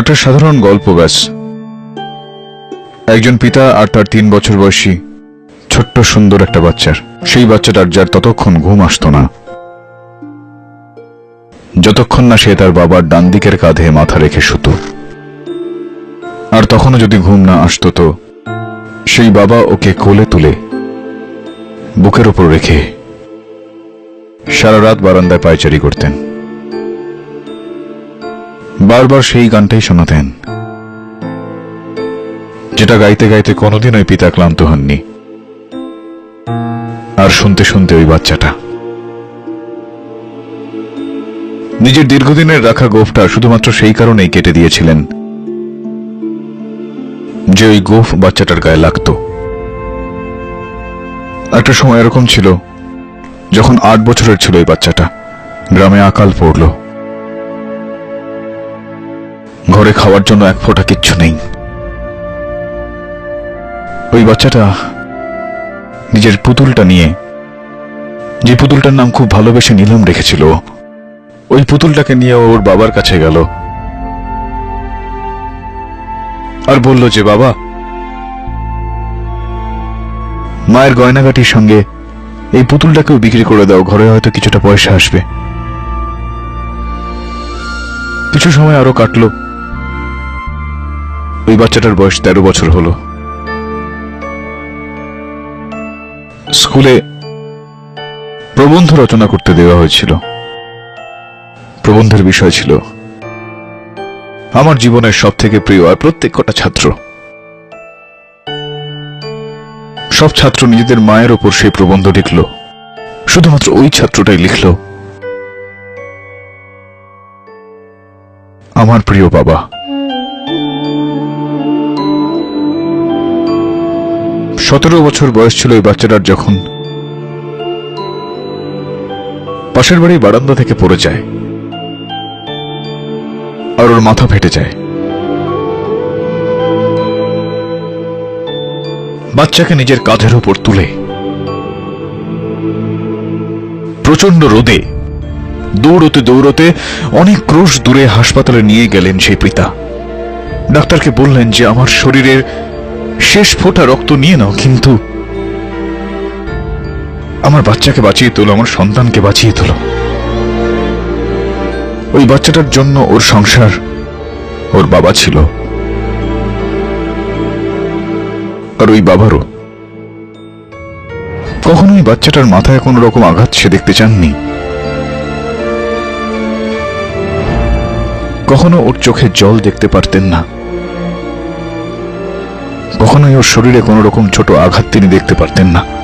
একটা সাধারণ গল্প ব্যাস। একজন পিতা আর তার তিন বছর বয়সী ছোট্ট সুন্দর একটা বাচ্চার। সেই বাচ্চাটার যার ততক্ষণ ঘুম আসতো না। যতক্ষণ না সে তার বাবার ডান দিকের কাঁধে মাথা রেখে শুতো। আর তখনও যদি ঘুম না আসতো তো সেই বাবা ওকে কোলে তুলে বুকের ওপর রেখে সারা রাত বারান্দায় পায়চারি করতেন। বারবার সেই গানটাই শোনাতেন যেটা গাইতে গাইতে কোনোদিন ওই পিতা ক্লান্ত হননি। আর শুনতে শুনতে ওই বাচ্চাটা। নিজের দীর্ঘদিনের রাখা গোফটা শুধুমাত্র সেই কারণেই কেটে দিয়েছিলেন, যে ওই গোফ বাচ্চাটার গায়ে লাগতো। একটা সময় এরকম ছিল, যখন আট বছরের ছিল ওই বাচ্চাটা। গ্রামে আকাল পড়ল। ঘরে খাওয়ার জন্য এক ফোঁটা কিচ্ছু নেই। ওই বাচ্চাটা নিজের পুতুলটা নিয়ে, যে পুতুলটার নাম খুব ভালোবেসে নিলাম রেখেছিল, ওই পুতুলটাকে নিয়ে ওর বাবার কাছে গেল। আর বলল যে, বাবা, মায়ের গয়নাগাটির সঙ্গে এই পুতুলটাকেও বিক্রি করে দাও, ঘরে হয়তো কিছুটা পয়সা আসবে। কিছু সময় আরও কাটলো। ওই বাচ্চাটার বয়স তেরো বছর হলো। স্কুলে প্রবন্ধ রচনা করতে দেওয়া হয়েছিল। প্রবন্ধের বিষয় ছিল, আমার জীবনের সব থেকে প্রিয় আর প্রত্যেক কটা ছাত্র। সব ছাত্র নিজেদের মায়ের ওপর সেই প্রবন্ধ লিখল, শুধুমাত্র ওই ছাত্রটাই লিখল। আমার প্রিয় বাবা। সতেরো বছর বয়স ছিল ওই বাচ্চাটার যখন পাশের বাড়ি বারান্দা থেকে পড়ে যায় আর ওর মাথা ফেটে যায়। বাচ্চাকে নিজের কাঁধের উপর তুলে প্রচণ্ড রোদে দৌড়তে দৌড়তে অনেক ক্রোশ দূরে হাসপাতালে নিয়ে গেলেন সেই পিতা। ডাক্তারকে বললেন যে, আমার শরীরের শেষ ফোঁটা রক্ত নিয়ে নাও, কিন্তু আমার বাচ্চাকে বাঁচিয়ে তোলো, আমার সন্তানকে বাঁচিয়ে তোলো। ওই বাচ্চাটার জন্য ওর সংসার ওর বাবা ছিল। আর ওই বাবারও। কখনোই বাচ্চাটার মাথায় কোনো রকম আঘাত সে দেখতে চাননি। কখনো ওর চোখে জল দেখতে পারতেন না। কখনোই ওর শরীরে কোনো রকম ছোট আঘাত তিনি দেখতে পারতেন না।